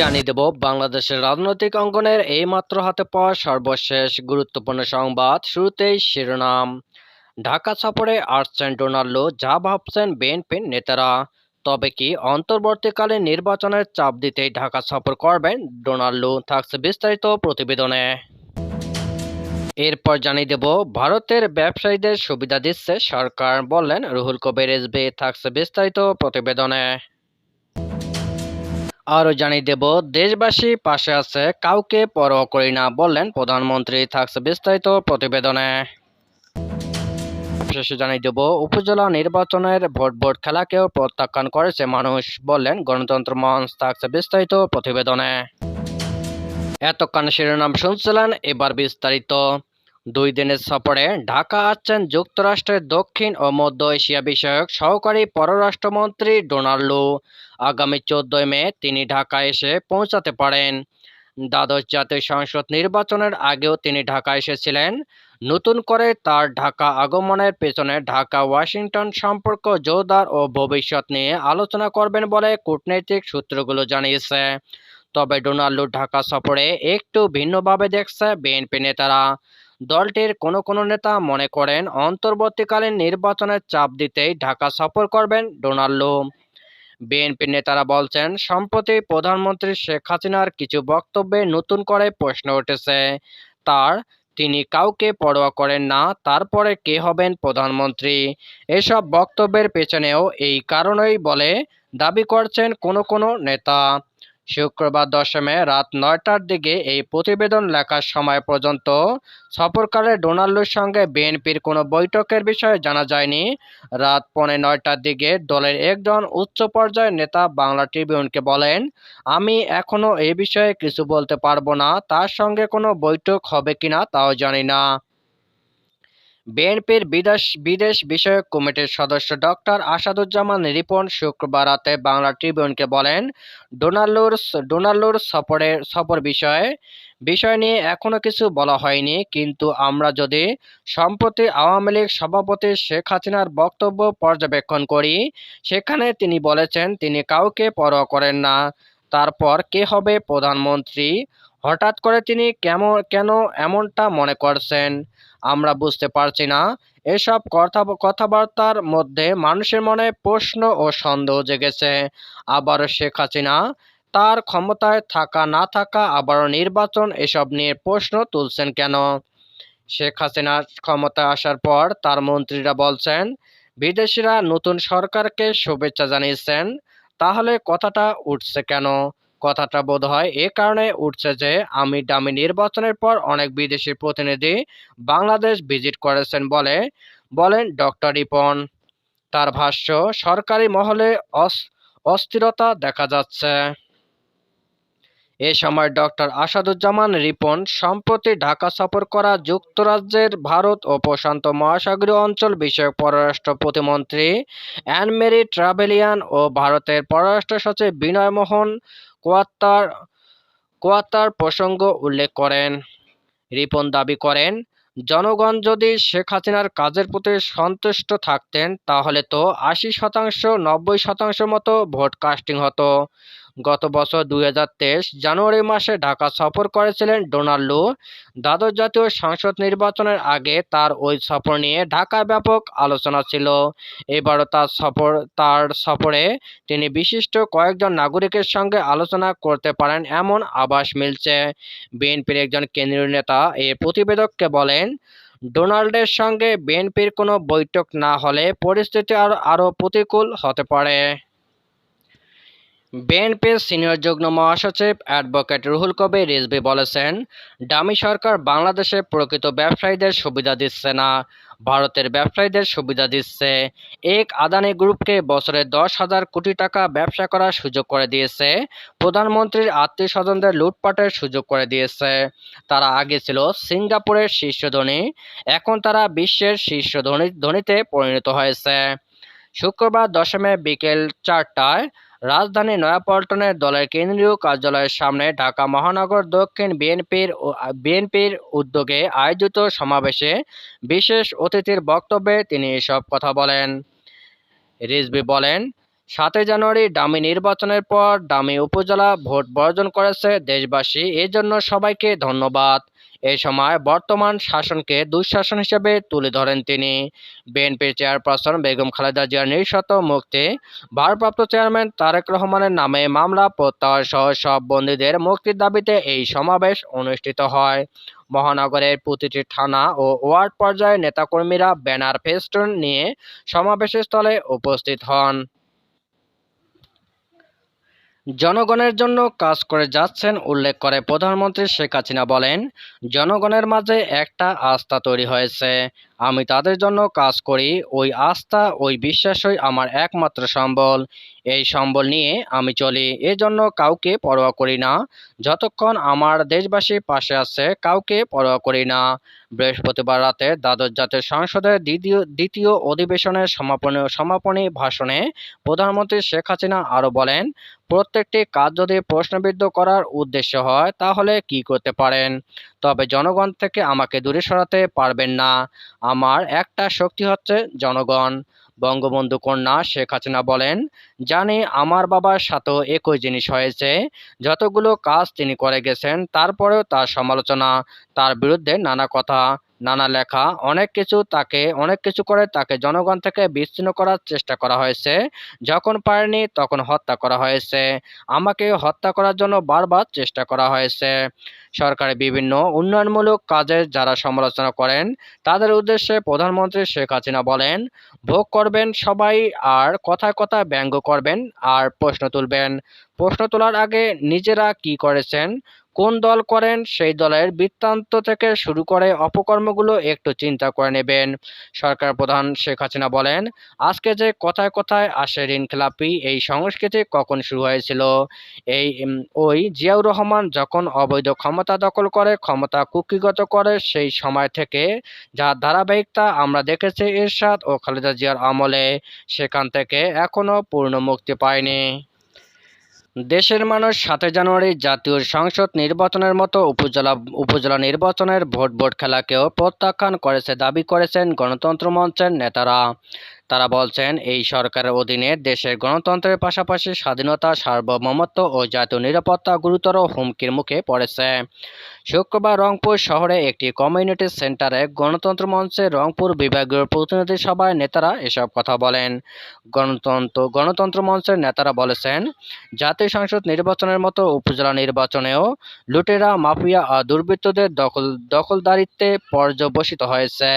জানিয়ে দেব, বাংলাদেশের রাজনৈতিক অঙ্গনের এইমাত্র হাতে পাওয়া সর্বশেষ গুরুত্বপূর্ণ সংবাদ শুরুতেই শিরোনাম। ঢাকা সফরে আসছেন ডোনাল্ডো যা ভাবছেন বিএনপির নেতারা, তবে কি অন্তর্বর্তীকালে নির্বাচনের চাপ দিতেই ঢাকা সফর করবেন ডোনাল্ডো থাকছে বিস্তারিত প্রতিবেদনে। এরপর জানিয়ে দেব, ভারতের ব্যবসায়ীদের সুবিধা দিচ্ছে সরকার বললেন, রুহুল কবির রেজবি থাকছে বিস্তারিত প্রতিবেদনে। আরও জানিয়ে দেব, দেশবাসী পাশে আছে, কাউকে পরোয়া করি না বললেন প্রধানমন্ত্রী, থাকছে বিস্তারিত প্রতিবেদনে। শেষে জানিয়ে দেব, উপজেলা নির্বাচনের ভোট ভোট খেলাকেও প্রত্যাখ্যান করেছে মানুষ বললেন গণতন্ত্র মঞ্চ, থাকছে বিস্তারিত প্রতিবেদনে। এতক্ষণ শিরোনাম শুনছিলেন, এবার বিস্তারিত। দুই দিনের সফরে ঢাকা আসছেন যুক্তরাষ্ট্রের দক্ষিণ ও মধ্য এশিয়া বিষয়ক সহকারী পররাষ্ট্রমন্ত্রী ডোনাল্ডো আগামী চোদ্দই মে তিনি ঢাকা এসে পৌঁছাতে পারেন। দ্বাদশ জাতীয় সংসদ নির্বাচনের আগেও তিনি ঢাকা এসেছিলেন। নতুন করে তার ঢাকা আগমনের পেছনে ঢাকা ওয়াশিংটন সম্পর্ক জোরদার ও ভবিষ্যৎ নিয়ে আলোচনা করবেন বলে কূটনৈতিক সূত্রগুলো জানিয়েছে। তবে ডোনাল্ডো ঢাকা সফরে একটু ভিন্নভাবে দেখছে বিএনপি নেতারা। দলটির কোনো কোনো নেতা মনে করেন অন্তর্বর্তীকালীন নির্বাচনের চাপ দিতেই ঢাকা সফর করবেন ডোনাল্ডো বিএনপি নেতারা বলছেন, সম্প্রতি প্রধানমন্ত্রী শেখ হাসিনার কিছু বক্তব্যে নতুন করে প্রশ্ন উঠেছে। তার, তিনি কাউকে পরোয়া করেন না, তারপরে কে হবেন প্রধানমন্ত্রী? এসব বক্তব্যের পেছনেও এই কারণেই বলে দাবি করছেন কোনো কোনো নেতা। শুক্রবার দশমে রাত নয়টার দিকে এই প্রতিবেদন লেখার সময় পর্যন্ত সফরকালে ডোনাল্ডোর সঙ্গে বিএনপির কোনো বৈঠকের বিষয়ে জানা যায়নি। রাত পৌনে নয়টার দিকে দলের একজন উচ্চ পর্যায়ের নেতা বাংলা ট্রিবিউনকে বলেন, আমি এখনও এই বিষয়ে কিছু বলতে পারব না, তার সঙ্গে কোনো বৈঠক হবে কিনা তাও জানি না। বিএনপির বিদেশ বিদেশ বিষয়ক কমিটির সদস্য ডক্টর আসাদুজ্জামান রিপন শুক্রবার রাতে বাংলা ট্রিবিউনকে বলেন, ডোনাল্ডোর ডোনাল্ডোর সফরের সফর বিষয়ে, বিষয় নিয়ে এখনও কিছু বলা হয়নি। কিন্তু আমরা যদি সম্প্রতি আওয়ামী লীগ সভাপতি শেখ হাসিনার বক্তব্য পর্যবেক্ষণ করি, সেখানে তিনি বলেছেন, তিনি কাউকে পরোয়া করেন না। তারপর কে হবে প্রধানমন্ত্রী? হঠাৎ করে তিনি কেমন, কেন এমনটা মনে করছেন? আমরা বুঝতে পারছি না। এসব কথা, কথাবার্তার মধ্যে মানুষের মনে প্রশ্ন ও সন্দেহ জেগেছে। আবারও শেখ হাসিনা তার ক্ষমতায় থাকা, না থাকা, আবারও নির্বাচন এসব নিয়ে প্রশ্ন তুলছেন কেন? শেখ হাসিনার ক্ষমতায় আসার পর তার মন্ত্রীরা বলছেন, বিদেশিরা নতুন সরকারকে শুভেচ্ছা জানিয়েছেন, তাহলে কথাটা উঠছে কেন? কথাটা বোধ হয় এ কারণে উঠছে যে আমি ডামি নির্বাচনের পর অনেক বিদেশি প্রতিনিধি বাংলাদেশ ভিজিট করেছেন বলে বলেন ডক্টর রিপন। তার ভাষ্য, সরকারি মহলে অস্থিরতা দেখা যাচ্ছে। এ সময় ডক্টর আসাদুজ্জামান রিপন সম্প্রতি ঢাকা সফর করা যুক্তরাজ্যের ভারত ও প্রশান্ত মহাসাগরীয় অঞ্চল বিষয়ক পররাষ্ট্র প্রতিমন্ত্রী অ্যানমেরি ট্রাভেলিয়ান ও ভারতের পররাষ্ট্র সচিব বিনয় মোহন কোয়াত্তার কোয়াত্তার প্রসঙ্গ উল্লেখ করেন। রিপন দাবি করেন, জনগণ যদি শেখ হাসিনার কাজের প্রতি সন্তুষ্ট থাকতেন, তাহলে তো আশি শতাংশ, নব্বই শতাংশ মতো ভোট কাস্টিং হতো। গত বছর দু হাজার তেইশ জানুয়ারি মাসে ঢাকা সফর করেছিলেন ডোনাল্ডো। দ্বাদশ জাতীয় সংসদ নির্বাচনের আগে তার ওই সফর নিয়ে ঢাকায় ব্যাপক আলোচনা ছিল। এবারও তার সফর, তার সফরে তিনি বিশিষ্ট কয়েকজন নাগরিকের সঙ্গে আলোচনা করতে পারেন এমন আভাস মিলছে। বিএনপির একজন কেন্দ্রীয় নেতা এই প্রতিবেদককে বলেন, ডোনাল্ডের সঙ্গে বিএনপির কোনো বৈঠক না হলে পরিস্থিতি আরও আরও প্রতিকূল হতে পারে। বিএনপির সিনিয়র যুগ্ম মহাসচিব অ্যাডভোকেট রুহুল কবির রিজভী বলেছেন ডামি সরকার বাংলাদেশে প্রকৃত ব্যবসায়ীদের সুবিধা দিচ্ছে না। ভারতের ব্যবসায়ীদের সুবিধা দিচ্ছে। এক আদানি গ্রুপকে বছরে দশ হাজার কোটি টাকা ব্যবসা করার সুযোগ করে দিয়েছে। প্রধানমন্ত্রীর আত্মীয় স্বজনদের লুটপাটের সুযোগ করে দিয়েছে। তারা আগে ছিল সিঙ্গাপুরের শীর্ষ ধনী, এখন তারা বিশ্বের শীর্ষ ধনী, ধনীতে পরিণত হয়েছে। শুক্রবার দশমে বিকেল চারটায় রাজধানী নয়াপল্টনের দলের কেন্দ্রীয় কার্যালয়ের সামনে ঢাকা মহানগর দক্ষিণ বিএনপির বিএনপির উদ্যোগে আয়োজিত সমাবেশে বিশেষ অতিথির বক্তব্যে তিনি এসব কথা বলেন। রিজভী বলেন, সাতই জানুয়ারি ডামি নির্বাচনের পর ডামি উপজেলা ভোট বর্জন করেছে দেশবাসী, এজন্য সবাইকে ধন্যবাদ। এ সময় বর্তমান শাসনকে দুঃশাসন হিসেবে তুলে ধরেন তিনি। বিএনপির চেয়ারপারসন বেগম খালেদা জিয়ার নিঃশত মুক্তি, ভারপ্রাপ্ত চেয়ারম্যান তারেক রহমানের নামে মামলা প্রত্যাহার সহ সব বন্দীদের মুক্তির দাবিতে এই সমাবেশ অনুষ্ঠিত হয়। মহানগরের প্রতিটি থানা ও ওয়ার্ড পর্যায়ে নেতাকর্মীরা ব্যানার ফেস্টুন নিয়ে সমাবেশস্থলে উপস্থিত হন। জনগণের জন্য কাজ করে যাচ্ছেন, উল্লেখ করে প্রধানমন্ত্রী শেখ হাসিনা বলেন, জনগণের মাঝে একটা আস্থা তৈরি হয়েছে। আমি তাদের জন্য কাজ করি, ওই আস্থা, ওই বিশ্বাসই আমার একমাত্র সম্বল। এই সম্বল নিয়ে আমি চলি, এজন্য কাউকে পরোয়া করি না। যতক্ষণ আমার দেশবাসী পাশে আছে, কাউকে পরোয়া করি না। বৃহস্পতিবার রাতে দ্বাদশ জাতীয় সংসদের দ্বিতীয় দ্বিতীয় অধিবেশনের সমাপনী সমাপনী ভাষণে প্রধানমন্ত্রী শেখ হাসিনা আরও বলেন, প্রত্যেকটি কাজ যদি প্রশ্নবিদ্ধ করার উদ্দেশ্য হয়, তাহলে কি করতে পারেন? তবে জনগণ থেকে আমাকে দূরে সরাতে পারবেন না। আমার একটা শক্তি হচ্ছে জনগণ। বঙ্গবন্ধু কন্যা শেখ হাসিনা বলেন, জানি আমার বাবার সাথেও একই জিনিস হয়েছে। যতগুলো কাজ তিনি করে গেছেন, তারপরেও তার সমালোচনা, তার বিরুদ্ধে নানা কথা। নানা লেখা, অনেক কিছু তাকে, অনেক কিছু করে তাকে জনগণ থেকে বিচ্ছিন্ন করার চেষ্টা করা হয়েছে। যখন পারেনি তখন হত্যা করা হয়েছে। আমাকে হত্যা করার জন্য বারবার চেষ্টা করা হয়েছে। সরকারের বিভিন্ন উন্নয়নমূলক কাজের যারা সমালোচনা করেন, তাদের উদ্দেশ্যে প্রধানমন্ত্রী শেখ হাসিনা বলেন, ভোগ করবেন সবাই আর কথায় কথায় ব্যঙ্গ করবেন আর প্রশ্ন তুলবেন। প্রশ্ন তোলার আগে নিজেরা কি করেছেন? কোন দল করেন, সেই দলের বৃত্তান্ত থেকে শুরু করে অপকর্মগুলো একটু চিন্তা করে নেবেন। সরকার প্রধান শেখ হাসিনা বলেন, আজকে যে কথায় কথায় আসে ঋণখেলাপি, এই সংস্কৃতি কখন শুরু হয়েছিল? এই ওই জিয়াউর রহমান যখন অবৈধ ক্ষমতা দখল করে, ক্ষমতা কুক্ষিগত করে, সেই সময় থেকে যার ধারাবাহিকতা আমরা দেখেছি এরশাদ ও খালেদা জিয়ার আমলে, সেখান থেকে এখনও পূর্ণ মুক্তি পায়নি। দেশের মানুষ সাতই জানুয়ারি জাতীয় সংসদ নির্বাচনের মতো উপজেলা উপজেলা নির্বাচনের ভোট ভোট খেলাকেও প্রত্যাখ্যান করেছে, দাবি করেছেন গণতন্ত্র মঞ্চের নেতারা। তারা বলছেন, এই সরকারের অধীনে দেশের গণতন্ত্রের পাশাপাশি স্বাধীনতা, সার্বভৌমত্ব ও জাতীয় নিরাপত্তা গুরুতর হুমকির মুখে পড়েছে। শুক্রবার রংপুর শহরে একটি কমিউনিটি সেন্টারে গণতন্ত্র মঞ্চের রংপুর বিভাগীয় প্রতিনিধি সভায় নেতারা এসব কথা বলেন। গণতন্ত্র গণতন্ত্র মঞ্চের নেতারা বলেছেন, জাতীয় সংসদ নির্বাচনের মতো উপজেলা নির্বাচনেও লুটেরা, মাফিয়া আর দুর্বৃত্তদের দখল, দখলদারিত্বে পর্যবসিত হয়েছে।